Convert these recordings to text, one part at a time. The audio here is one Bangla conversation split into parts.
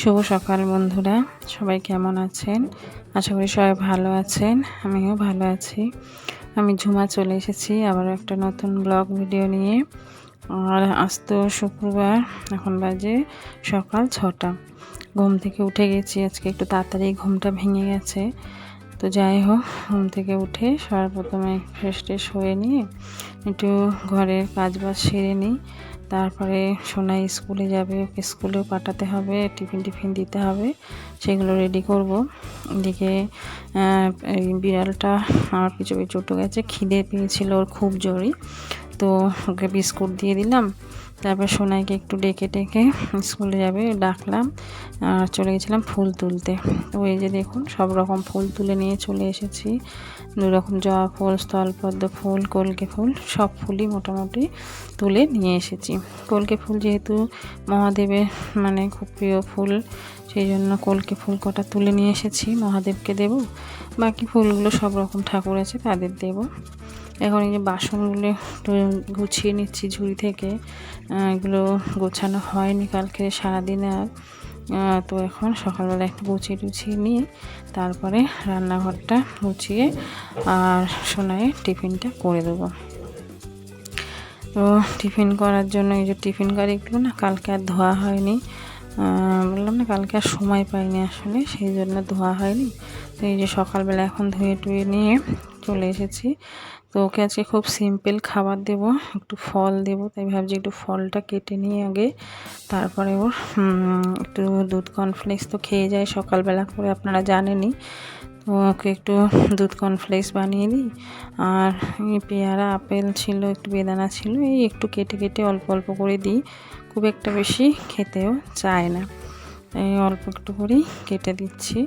শুভ সকাল বন্ধুরা, সবাই কেমন আছেন? আশা করি সবাই ভালো আছেন, আমিও ভালো আছি। আমি ঝুমা চলে এসেছি আবার একটা নতুন ব্লগ ভিডিও নিয়ে। আর আজ তো শুক্রবার, এখন বাজে সকাল ছটা। ঘুম থেকে উঠে গেছি, আজকে একটু তাড়াতাড়ি ঘুমটা ভেঙে গেছে। তো যাই হোক, ঘুম থেকে উঠে সবার প্রথমে ফ্রেশ ট্রেশ হয়ে নিয়ে একটু ঘরের কাজ বাজ সেরে নিই। তারপরে সোনা স্কুলে যাবে, ওকে স্কুলেও পাঠাতে হবে, টিফিন টিফিন দিতে হবে, সেগুলো রেডি করব। এদিকে বিড়ালটা আমার পিছু পিছু উঠে গেছে, খিদে পেয়েছিল, ওর খুব জরি। তো ওকে বিস্কুট দিয়ে দিলাম। তারপর সোনাইকে একটু ডেকে ডেকে স্কুলে যাবে, ডাকলাম আর চলে গেছিলাম ফুল তুলতে। তো এই যে দেখুন, সব রকম ফুল তুলে নিয়ে চলে এসেছি। দু রকম জবা ফুল, স্থলপদ্ম ফুল, কলকে ফুল, সব ফুলই মোটামুটি তুলে নিয়ে এসেছি। কলকে ফুল যেহেতু মহাদেবের মানে খুব প্রিয় ফুল, সেই জন্য কলকে ফুল কটা তুলে নিয়ে এসেছি। মহাদেবকে দেব, বাকি ফুলগুলো সব রকম ঠাকুর আছে, তাদের দেব। এখন এই যে বাসনগুলো গুছিয়ে নিচ্ছি ঝুড়ি থেকে এগুলো গোছানো হয়নি কালকে সারাদিনে আর তো এখন সকালবেলা একটু গুছিয়ে টুছিয়ে নিয়ে তারপরে রান্নাঘরটা গুছিয়ে আর সোনায় টিফিনটা করে দেবো। তো টিফিন করার জন্য এই যে টিফিন গাড়িগুলো না কালকে আর ধোয়া হয়নি বললাম না কালকে আর সময় পাইনি আসলে, সেই জন্য ধোয়া হয়নি। তো এই যে সকালবেলা এখন ধুয়ে টুয়ে নিয়ে চলে এসেছি তো ওকে আজকে খুব সিম্পল খাবার দেব, একটু ফল দেব, তাই ভাবছি একটু ফলটা কেটে নিয়ে আগে। তারপরে ওর একটু দুধ কর্নফ্লেক্স তো খেয়ে যায় সকালবেলা করে, আপনারা জানেনই। তো ওকে একটু দুধ কর্নফ্লেক্স বানিয়ে দিই। আর পেয়ারা, আপেল ছিল, একটু বেদানা ছিল, এই একটু কেটে কেটে অল্প অল্প করে দিই। খুব একটা বেশি খেতেও চায় না। এই অল্প একটু করেই কেটে দিচ্ছি।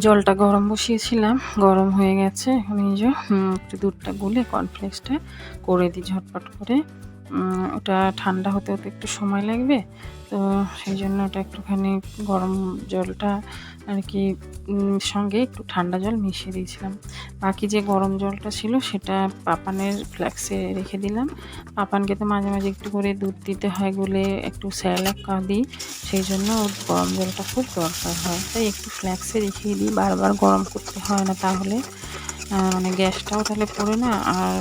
জলটা গরম বসিয়েছিলাম, গরম হয়ে গেছে। এখন এই যে একটু দুধটা গুলে কর্নফ্লেক্সটা করে দিই ঝটপট করে। ওটা ঠান্ডা হতে হতে একটু সময় লাগবে। তো সেই জন্য ওটা একটুখানি গরম জলটা আর কি সঙ্গে একটু ঠান্ডা জল মিশিয়ে দিয়েছিলাম। বাকি যে গরম জলটা ছিল সেটা পাপানের ফ্ল্যাক্সে রেখে দিলাম। পাপানকে তো মাঝে মাঝে একটু করে দুধ দিতে হয় বলে একটু স্যালাক দিই সেই জন্য ওর গরম জলটা খুব দরকার হয়। তাই একটু ফ্ল্যাক্সে রেখে দিই, বারবার গরম করতে হয় না তাহলে। মানে গ্যাসটাও তাহলে পড়ে না, আর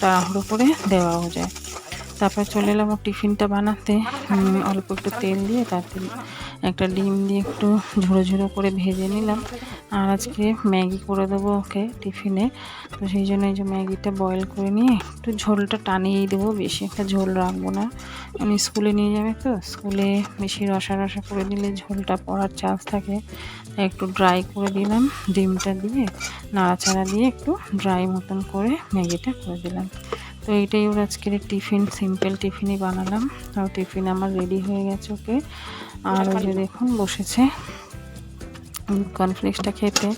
তাড়াহুড়ো করে দেওয়াও যায়। তারপর চলে এলাম টিফিনটা বানাতে। অল্প একটু তেল দিয়ে তাতে একটা ডিম দিয়ে একটু ঝুড়ো ঝুড়ো করে ভেজে নিলাম। আর আজকে ম্যাগি করে দেবো ওকে টিফিনে। তো সেই জন্য এই যে ম্যাগিটা বয়েল করে নিয়ে একটু ঝোলটা টানিয়েই দেবো, বেশি একটা ঝোল রাখব না। উনি স্কুলে নিয়ে যাবে তো, স্কুলে বেশি রসা রসা করে দিলে ঝোলটা পড়ার চান্স থাকে। একটু ড্রাই করে দিলাম, ডিমটা দিয়ে, নাড়াচাড়া দিয়ে একটু ড্রাই মতন করে ম্যাগিটা করে দিলাম। তো এইটাই ওর আজকের টিফিন সিম্পল টিফিনই বানালাম। তাও টিফিন আমার রেডি হয়ে গেছে ওকে। আর ওই যে দেখুন, বসেছে। কর্নফ্লেক্সটা খেতে।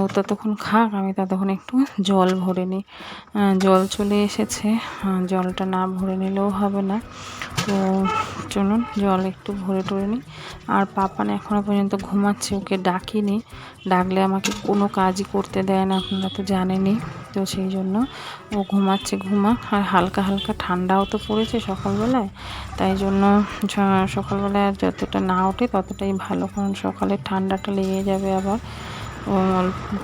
ও ততক্ষণ খাক, আমি ততক্ষণ একটু জল ভরে নিই। জল চলে এসেছে। জলটা না ভরে নিলেও হবে না। তো চলুন, জল একটু ভরে টরে নিই। আর পাপান এখনও পর্যন্ত ঘুমাচ্ছে, ওকে ডাকিনি। ডাকলে আমাকে কোনো কাজই করতে দেয় না, আপনারা তো জানেনি তো সেই জন্য ও ঘুমাচ্ছে ঘুমা আর হালকা হালকা ঠান্ডাও তো পড়েছে সকালবেলায়। তাই জন্য সকালবেলায় যতটা না ওঠে ততটাই ভালো, কারণ সকালে ঠান্ডাটা লেগে যাবে আবার।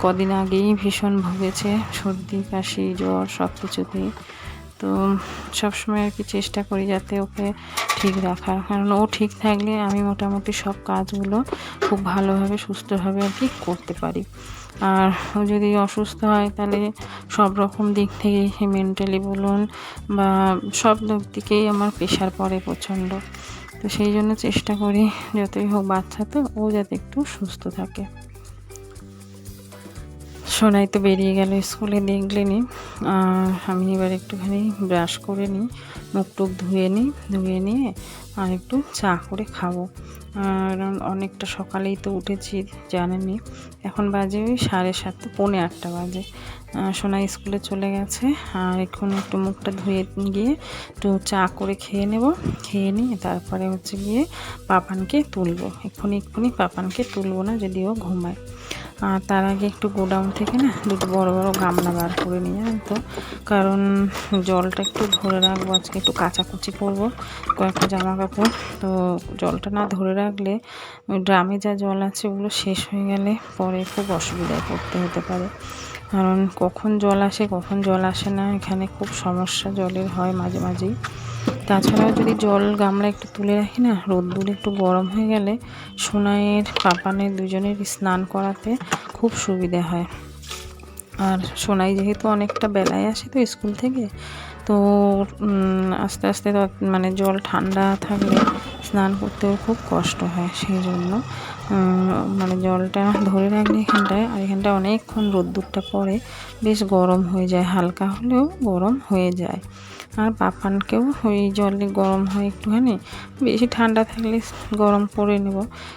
কদিন আগেই ভীষণ ভুগেছে, সর্দি, কাশি, জ্বর সব কিছুতেই তো সবসময় আর কি চেষ্টা করি যাতে ওকে ঠিক রাখার। কারণ ও ঠিক থাকলে আমি মোটামুটি সব কাজগুলো খুব ভালোভাবে, সুস্থভাবে আর কি করতে পারি। আর ও যদি অসুস্থ হয় তাহলে সব রকম দিক থেকেই মেন্টালি বলুন বা সব দিক থেকেই আমার প্রেশার পড়ে প্রচণ্ড। তো সেই জন্য চেষ্টা করি যতই হোক বাচ্চা তো ও যাতে একটু সুস্থ থাকে। সোনাই তো বেরিয়ে গেল স্কুলে দেখলেনি আর আমি এবার একটুখানি ব্রাশ করে নিই, মুখ টুক ধুয়ে নিই, ধুয়ে নিয়ে আর একটু চা করে খাব। কারণ অনেকটা সকালেই তো উঠেছি, জানেনি এখন বাজে ওই সাড়ে সাতটা, পৌনে আটটা বাজে। সোনা স্কুলে চলে গেছে, আর এখন একটু মুখটা ধুয়ে গিয়ে একটু চা করে খেয়ে নেব। খেয়ে নিয়ে তারপরে হচ্ছে গিয়ে পাপানকে তুলবো। এক্ষুনি এক্ষুনি পাপানকে তুলবো না যদিও ঘুমায়। আর তার আগে একটু গোডাউন থেকে না দুটো বড় বড় গামলা বার করে নিয়ে তো। কারণ জলটা একটু ধরে রাখব, আজকে একটু কাচাকুচি করব, কয়েকটা জামা কাপড় তো জলটা না ধরে রাখলে ড্রামে যা জল আছে ওগুলো শেষ হয়ে গেলে পরে খুব অসুবিধায় পড়তে হতে পারে। কারণ কখন জল আসে, কখন জল আসে না, এখানে খুব সমস্যা জলের হয় মাঝে মাঝেই। তাছাড়াও যদি জল গামলা একটু তুলে রাখি না, রোদ্দুর একটু গরম হয়ে গেলে সোনাইয়ের পাপানের দুজনের স্নান করাতে খুব সুবিধে হয়। আর সোনাই যেহেতু অনেকটা বেলায় আসে তো স্কুল থেকে, তো আস্তে আস্তে মানে জল ঠান্ডা থাকলে স্নান করতেও খুব কষ্ট হয় সেই জন্য মানে জলটা ধরে রাখলে এখানটায়। আর এখানটায় অনেকক্ষণ রোদ্দুরটা পরে বেশ গরম হয়ে যায়, হালকা হলেও গরম হয়ে যায়। আর পাপানকেও ওই জলে গরম হয় একটুখানি। বেশি ঠান্ডা থাকলে গরম করে নেব।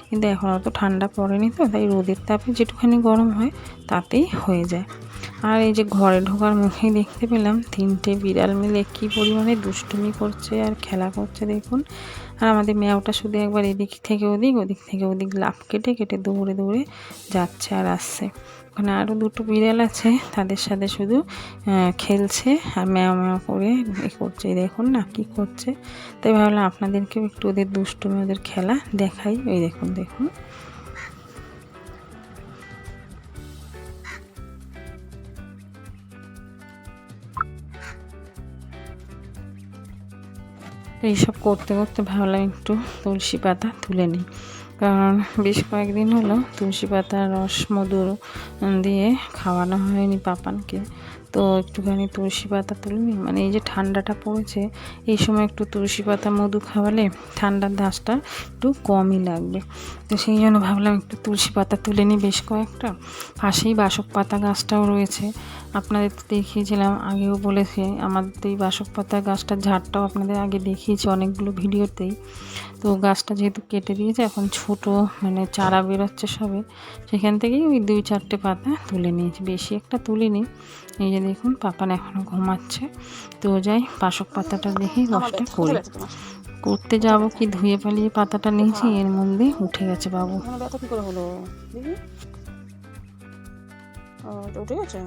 কিন্তু এখন অত ঠান্ডা পড়েনি তো, তাই রোদের তাপে যেটুখানি গরম হয় তাতেই হয়ে যায়। আর এই যে ঘরে ঢোকার মুখে দেখতে পেলাম তিনটে বিড়াল মিলে কী পরিমাণে দুষ্টুমি করছে আর খেলা করছে দেখুন। আর আমাদের মেয়াওটা শুধু একবার এদিক থেকে ওদিক ওদিক থেকে ওদিক লাফ কেটে কেটে দৌড়ে দৌড়ে যাচ্ছে আর আসছে। ওখানে আরও দুটো বিড়াল আছে, তাদের সাথে শুধু খেলছে আর ম্যাও ম্যাও করে এ করছে। দেখুন না কী করছে। তাই ভাবলাম আপনাদেরকেও একটু ওদের দুষ্টুমি, ওদের খেলা দেখাই। ওই দেখুন দেখুন। তো এইসব করতে করতে ভালো লাগে একটু তুলসী পাতা তুলে নিই। কারণ বেশ কয়েকদিন হলো তুলসী পাতার রস মধুর দিয়ে খাওয়ানো হয়নি পাপানকে। তো একটুখানি তুলসী পাতা তুলে নিই। মানে এই যে ঠান্ডাটা পড়েছে, এই সময় একটু তুলসী পাতা, মধু খাওয়ালে ঠান্ডার ধাসটা একটু কমই লাগবে। তো সেই জন্য ভাবলাম একটু তুলসী পাতা তুলে নিই বেশ কয়েকটা। পাশেই বাসক পাতা গাছটাও রয়েছে। আপনাদের তো দেখিয়েছিলাম, আগেও বলেছি, আমাদের তো এই বাসক পাতা গাছটার ঝাড়টাও আপনাদের আগে দেখিয়েছি, অনেকগুলো ভিডিওতেই। তো গাছটা যেহেতু কেটে দিয়েছে, এখন ছোট মানে চারা বেরোচ্ছে সবে, সেখান থেকেই ওই দুই চারটে পাতা তুলে নিয়েছি। বেশি একটা তুলিনি। এই যে দেখুন পাপান এখনও ঘুমাচ্ছে। তো যাই পাশক পাতাটা দেখি রসটা করি। করতে যাব কি ধুয়ে পালিয়ে পাতাটা নিয়েছি এর মধ্যে উঠে গেছে বাবু। এখানে ব্যথা কি করে হলো। এটা উঠে গেছে?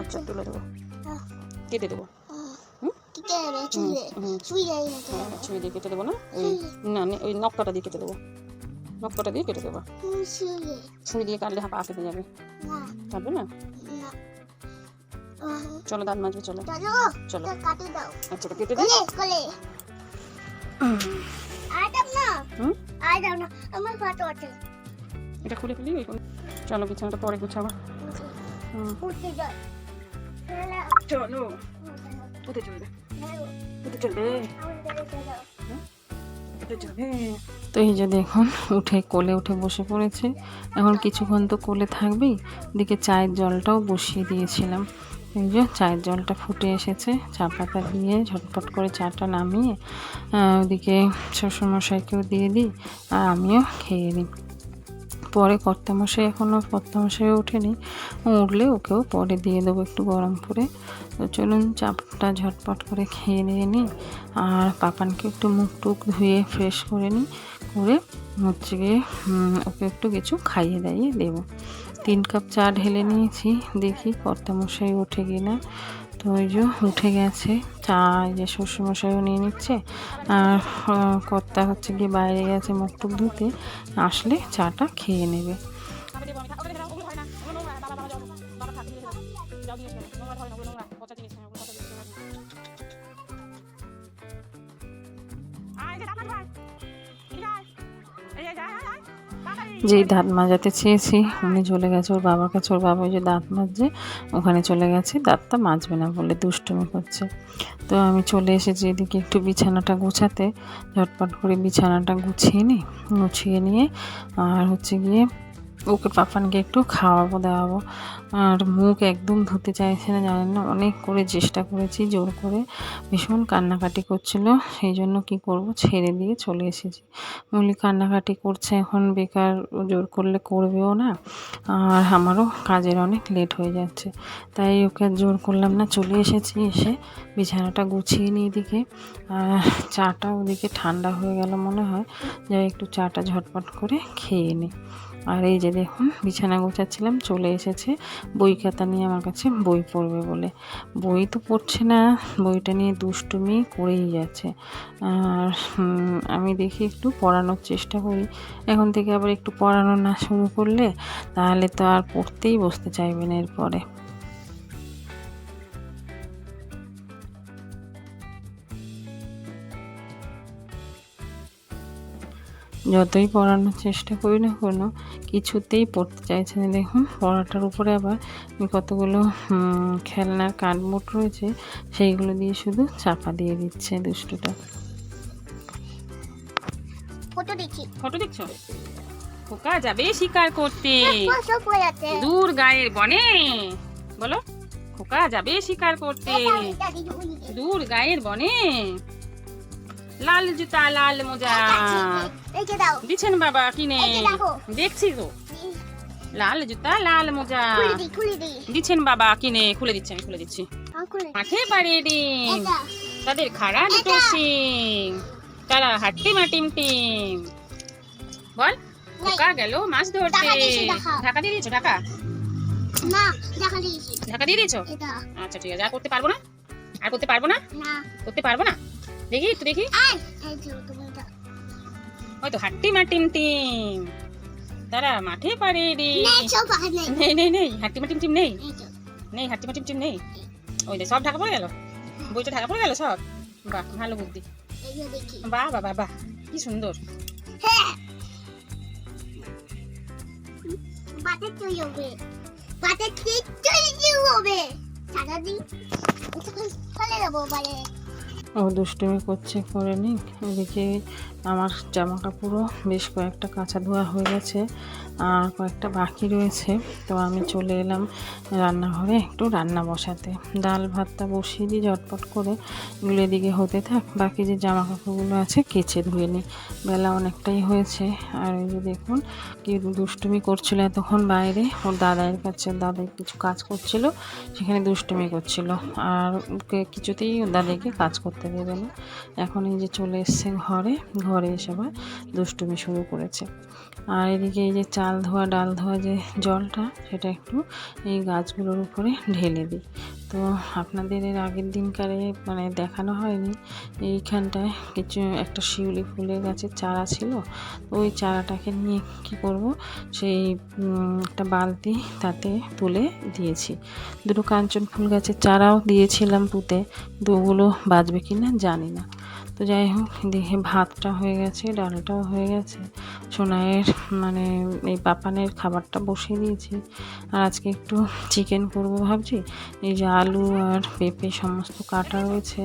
আচ্ছা তুলে দেবো। কেটে দেবো। ছুঁয়ে হ্যাঁ, দিয়ে কেটে দেবো না? ওই না ওই নক্কাটা দিয়ে কেটে দেবো। নক্কাটা দিয়ে কেটে দেবো। ছুঁয়ে দিয়ে কাটলে হাঁপা কেটে যাবে। না। কাটবে না। চলো দাঁত মাজবে চলো। চলো। চলো। কাটে দাও। আচ্ছা কেটে দিই কোলে আর দাও না। হুম? আর দাও না। আমার ফটো আছে। এটা খুলে ফেলি চলো বিছানাটা পরে গুছাবো। হুম। উঠতে যাও চলো। কোথায় চলবে কোথায় চলবে তো এই যে দেখুন উঠে কোলে উঠে বসে পড়েছে। এখন কিছুক্ষণ তো কোলে থাকবেই। দিকে চায়ের জলটাও বসিয়ে দিয়েছিলাম। এই যে চায়ের জলটা ফুটে এসেছে। চা পাতা দিয়ে ঝটপট করে চাটা নামিয়ে ওদিকে শ্বশুরমশাইকেও দিয়ে দিই আর আমিও খেয়ে নিই। পরে কর্তামশাই এখনও কর্তামশাই ওঠেনি। উঠলে ওকেও পরে দিয়ে দেবো একটু গরম করে। তো চলুন চাপটা ঝটপট করে খেয়ে নিয়ে নিই। আর পাপানকে একটু মুখ টুক ধুয়ে ফ্রেশ করে নিই। করে হচ্ছে গিয়ে ওকে একটু কিছু খাইয়ে দাইয়ে দেবো। তিন কাপ চা ঢেলে নিয়েছি, দেখি কর্তামশাই ওঠে কি না তো ওই যে উঠে গেছে, চা যে শ্বশুরমশাইও নিয়ে নিচ্ছে। আর কর্তা হচ্ছে গিয়ে বাইরে গেছে মুখ টুক ধুতে, আসলে চাটা খেয়ে নেবে। যেই দাঁত মাজাতে চেয়েছি, উনি চলে গেছে ওর বাবার কাছে। ওর বাবা যে দাঁত মাজছে, ওখানে চলে গেছে, দাঁতটা মাজবে না বলে দুষ্টুমি করছে। তো আমি চলে এসেছি এদিকে একটু বিছানাটা গুছাতে, ঝটপট করে বিছানাটা গুছিয়ে নিই গুছিয়ে নিয়ে আর হচ্ছে গিয়ে ওকে পাপানকে একটু খাওয়াবো, দাওয়াবো। আর মুখ একদম ধুতে চাইছে না, জানেন না? অনেক করে চেষ্টা করেছি, জোর করে। ভীষণ কান্নাকাটি করছিল। সেই জন্য কি করব? ছেড়ে দিয়ে চলে এসেছি। মূলি কান্নাকাটি করছে এখন, বেকার, জোর করলে করবেও না। আর আমারও কাজের অনেক লেট হয়ে যাচ্ছে। তাই ওকে জোর করলাম না। চলে এসেছি এসে বিছানাটা গুছিয়ে নিই এদিকে। আর চাটা ওদিকে ঠান্ডা হয়ে গেল মনে হয়। যাই একটু চাটা ঝটপট করে খেয়ে নিই। আর এই যে দেখুন, বিছানা গোছাচ্ছিলাম, চলে এসেছে। বই খাতা নিয়ে আমার কাছে বই পড়বে বলে। বই তো পড়ছে না, বইটা নিয়ে দুষ্টুমি করেই যাচ্ছে। আর আমি দেখি একটু পড়ানোর চেষ্টা করি। এখন থেকে আবার একটু পড়ানো না শুরু করলে তাহলে তো আর পড়তেই বসতে চাইবে না এরপরে। যতই পড়ানোর চেষ্টা করি না কোনো কিছুতেই পড়তে চাইছে না। দেখুন পড়াটার উপরে আবার কতগুলো খেলনার কার্ডবোর্ড রয়েছে সেইগুলো দিয়ে শুধু চাপা দিয়ে দিচ্ছে দুষ্টুটা। ফটো দেখি। ফটো দেখছ? খোকা যাবে শিকার করতে। দূর গায়ের বনে। বলো খোকা যাবে শিকার করতে। দূর গায়ের বনে। লাল জুতা লাল মোজা। দিচ্ছেন বাবা কিনে। দেখছি তো লাল জুতা লাল মোজা। খুলে দি খুলে দি। দিচ্ছেন বাবা কিনে খুলে দিচ্ছি। আমি খুলে দিচ্ছি মাঠে পাড়িয়ে ডিম। তাদের খাড়া দুটো সিং তারা হাট্টি মাটিম টিম। বল খোকা গেল মাছ ধরতে। ঢাকা দিয়ে দিয়েছ ঢাকা? না দিয়েছি। ঢাকা দিয়ে দিয়েছ? আচ্ছা ঠিক আছে। আর করতে পারব না? আর করতে পারব না। করতে পারব না? দেখি একটু দেখি। ওই তো হাট্টি মাটিম টিম। তারা মাঠে পাড়ে ডিম নেই। নেই নেই হাট্টি মাটিম টিম নেই। নেই হাট্টি মাটিম টিম নেই। ওই সব ঢাকা পড়ে গেল? বইটা ঢাকা পড়ে গেল সব? বাহ ভালো বুদ্ধি। বাহ বাহ বাহ কি সুন্দর। হ্যাঁ। বাতে হবে। তুই তুই হবে। সারাদিন। দেবো বাড়ি। ও দুষ্টুমি করছে করে নিক এদিকে আমার জামা কাপড়ও বেশ কয়েকটা কাঁচা ধোয়া হয়ে গেছে আর কয়েকটা বাকি রয়েছে। তো আমি চলে এলাম রান্নাঘরে একটু রান্না বসাতে। ডাল ভাতটা বসিয়ে দিই, ঝটপট করে এগুলো এদিকে হতে থাক। বাকি যে জামা কাপড়গুলো আছে কেচে ধুয়ে নিই। বেলা অনেকটাই হয়েছে। আর ওই যে দেখুন, কি দুষ্টুমি করছিল এতক্ষণ বাইরে। ওর দাদাইয়ের কাছে, দাদাই কিছু কাজ করছিল, সেখানে দুষ্টুমি করছিল। আর ওকে কিছুতেই দাদাইকে কাজ করতে দেবে না। এখন এই যে চলে এসছে ঘরে এসে আবার দুষ্টুমি শুরু করেছে। আর এদিকে এই যে চাল ধোয়া, ডাল ধোয়া যে জলটা, সেটা একটু এই গাছগুলোর উপরে ঢেলে দিই। তো আপনাদের এর আগের দিনকারে মানে দেখানো হয়নি। এইখানটায় কিছু একটা শিউলি ফুলের গাছের চারা ছিল। তো ওই চারাটাকে নিয়ে কি করব? সেই একটা বালতি তাতে তুলে দিয়েছি। দুটো কাঞ্চন ফুল গাছের চারাও দিয়েছিলাম পুঁতে। ওগুলো বাঁচবে কি না জানি না। তো যাই হোক দেখে ভাতটা হয়ে গেছে, ডালটাও হয়ে গেছে। সোনাইয়ের মানে এই পাপানের খাবারটা বসিয়ে দিয়েছি। আর আজকে একটু চিকেন করব ভাবছি। এই যে আলু আর পেঁপে সমস্ত কাটা রয়েছে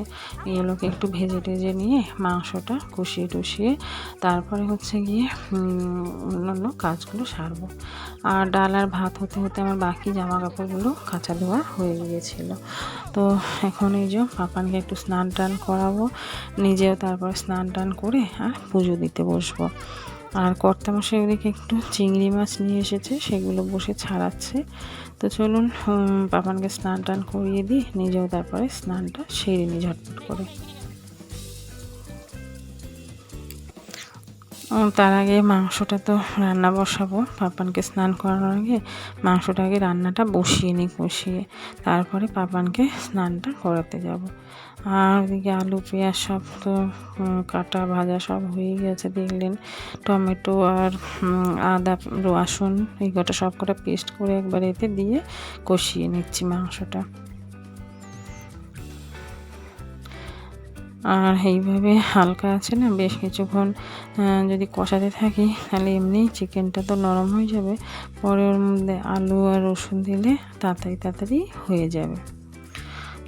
এগুলোকে একটু ভেজে টেজে নিয়ে মাংসটা কষিয়ে টষিয়ে তারপরে হচ্ছে গিয়ে অন্যান্য কাজগুলো সারবো। আর ডাল আর ভাত হতে হতে আমার বাকি জামা কাপড়গুলো কাঁচা ধোয়া হয়ে গিয়েছিল। তো এখন এই যে পাপানকে একটু স্নান টান করাবো, নিজেও তারপর স্নান টান করে আর পুজো দিতে বসবো। আর কর্তামশাই ওদিকে একটু চিংড়ি মাছ নিয়ে এসেছে, সেগুলো বসে ছাড়াচ্ছে। তো চলুন পাপানকে স্নান টান করিয়ে দিই, নিজেও তারপরে স্নানটা সেরে নিই ঝটপট করে। তার আগে মাংসটা তো রান্না বসাবো। পাপানকে স্নান করানোর আগে মাংসটা আগে রান্নাটা বসিয়ে নিই কষিয়ে তারপরে পাপানকে স্নানটা করাতে যাব। আর ওদিকে আলু, পেঁয়াজ সব তো কাটা, ভাজা সব হয়ে গেছে দেখলেন। টমেটো আর আদা, রসুন, এই কটা সব কটা পেস্ট করে একবার এতে দিয়ে কষিয়ে নিচ্ছি মাংসটা। আর এইভাবে হালকা আছে না, বেশ কিছুক্ষণ যদি কষাতে থাকি, তাহলে এমনি চিকেনটা তো নরম হয়ে যাবে। পরে ওর মধ্যে আলু আর রসুন দিলে তাড়াতাড়ি তাড়াতাড়ি হয়ে যাবে।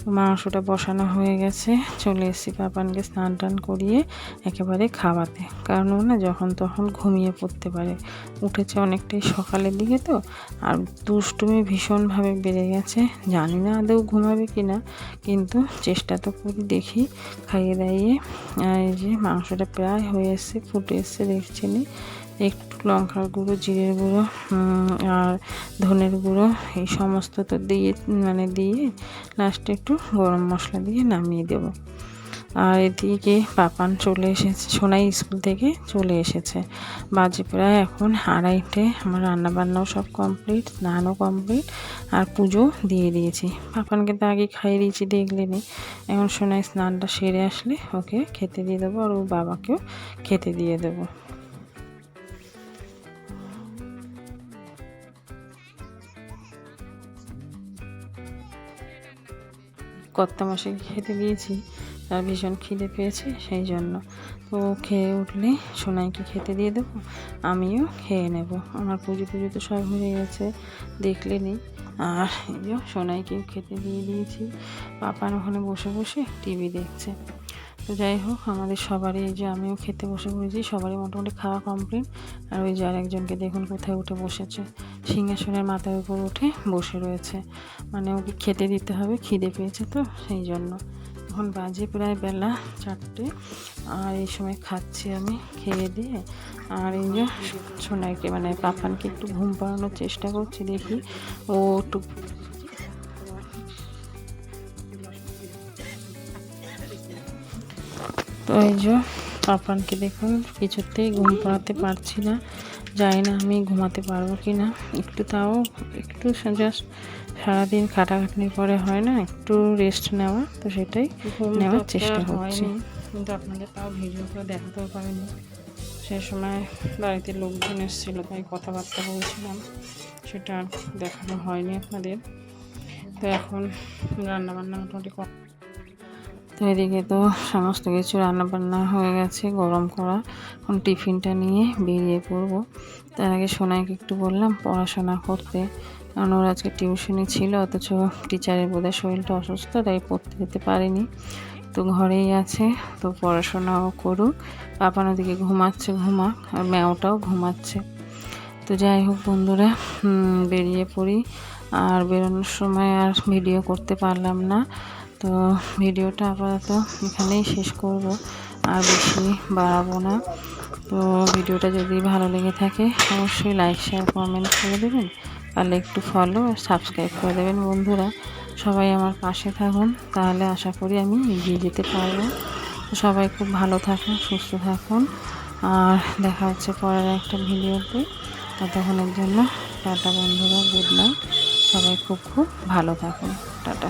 মাংসটা বসানো হয়ে গেছে। চলে এসেছি পাপানকে স্নান টান করিয়ে একেবারে খাওয়াতে। কারণ ও না যখন তখন ঘুমিয়ে পড়তে পারে। উঠেছে অনেকটাই সকালের দিকে তো। আর দুষ্টুমি ভীষণভাবে বেড়ে গেছে। জানি না আদৌ ঘুমাবে কি না। কিন্তু চেষ্টা তো করি দেখি। খাইয়ে দাইয়ে এই যে মাংসটা প্রায় হয়ে এসছে, ফুটে এসছে, দেখছি নি। একটু লঙ্কার গুঁড়ো, জিরের গুঁড়ো আর ধনের গুঁড়ো, এই সমস্ত তো দিয়ে মানে দিয়ে লাস্টে একটু গরম মশলা দিয়ে নামিয়ে দেবো। আর এদিকে পাপান চলে এসেছে, সোনাই স্কুল থেকে চলে এসেছে। বাজে প্রায় এখন আড়াইটে, আমার রান্নাবান্নাও সব কমপ্লিট স্নানও কমপ্লিট আর পুজো দিয়ে দিয়েছি। পাপানকে তো আগে খাইয়ে দিয়েছি, দেখলে নি। এখন সোনাই স্নানটা সেরে আসলে ওকে খেতে দিয়ে দেবো, আর ওর বাবাকেও খেতে দিয়ে দেবো। কর্তা মাসে খেতে দিয়েছি, তার ভীষণ খিদে পেয়েছে সেই জন্য। তো খেয়ে উঠলে সোনাইকে খেতে দিয়ে দেবো, আমিও খেয়ে নেব। আমার পুজো পুজো তো সব হয়ে গেছে, দেখলে নেই। আর এই সোনাইকে খেতে দিয়ে দিয়েছি। পাপার ওখানে বসে বসে টিভি দেখছে। তো যাই হোক, আমাদের সবারই এই যে আমিও খেতে বসে পড়েছি, সবারই মোটামুটি খাওয়া কমপ্লিট আর ওই যে আরেকজনকে দেখুন কোথায় উঠে বসেছে। সিংহাসনের মাথার উপর উঠে বসে রয়েছে। মানে ওকে খেতে দিতে হবে, খিদে পেয়েছে তো, সেই জন্য। এখন বাজে প্রায় বেলা চারটে, আর এই সময় খাচ্ছি আমি খেয়ে দিয়ে। আর এই যে সোনাইকে মানে পাপানকে একটু ঘুম পাড়ানোর চেষ্টা করছি দেখি, ও একটু তো এই যে পাপানকে দেখুন কিছুতেই ঘুম পাড়াতে পারছি না। জানি না আমি ঘুমাতে পারব কি না। একটু তাও একটু জাস্ট সারাদিন খাটাখাটনি করে হয় না একটু রেস্ট নেওয়া তো সেটাই নেওয়ার চেষ্টা করছি। কিন্তু আপনাদের তাও ভিডিও করে দেখাতেও পারিনি। সে সময় বাড়িতে লোকজন এসেছিল তাই কথাবার্তা বলছিলাম সেটা আর দেখানো হয়নি আপনাদের। তো এখন রান্নাবান্না মোটামুটি তো এদিকে তো সমস্ত কিছু রান্নাবান্না হয়ে গেছে, গরম করা। এখন টিফিনটা নিয়ে বেরিয়ে পড়ব। তার আগে সোনাইকে একটু বললাম পড়াশোনা করতে। কারণ ওর আজকে টিউশনি ছিল, অথচ টিচারের বোধহয় শরীরটা অসুস্থ, তাই পড়তে যেতে পারেনি। তো ঘরেই আছে, তো পড়াশোনাও করুক। পাপান ওদিকে ঘুমাচ্ছে, ঘুমাক, আর ম্যাওটাও ঘুমাচ্ছে। তো যাই হোক বন্ধুরা বেরিয়ে পড়ি। আর বেরোনোর সময় আর ভিডিও করতে পারলাম না। তো ভিডিওটা আপাতত এখানেই শেষ করব, আর বেশি বাড়াবো না। তো ভিডিওটা যদি ভালো লেগে থাকে, অবশ্যই লাইক শেয়ার কমেন্ট করে দেবেন তাহলে একটু ফলো আর সাবস্ক্রাইব করে দেবেন বন্ধুরা। সবাই আমার পাশে থাকুন, তাহলে আশা করি আমি এগিয়ে যেতে পারব। সবাই খুব ভালো থাকুন, সুস্থ থাকুন, আর দেখা হচ্ছে পরের একটা ভিডিওতে। ততক্ষণের জন্য টাটা বন্ধুরা গুড নাইট সবাই খুব খুব ভালো থাকুন। টাটা।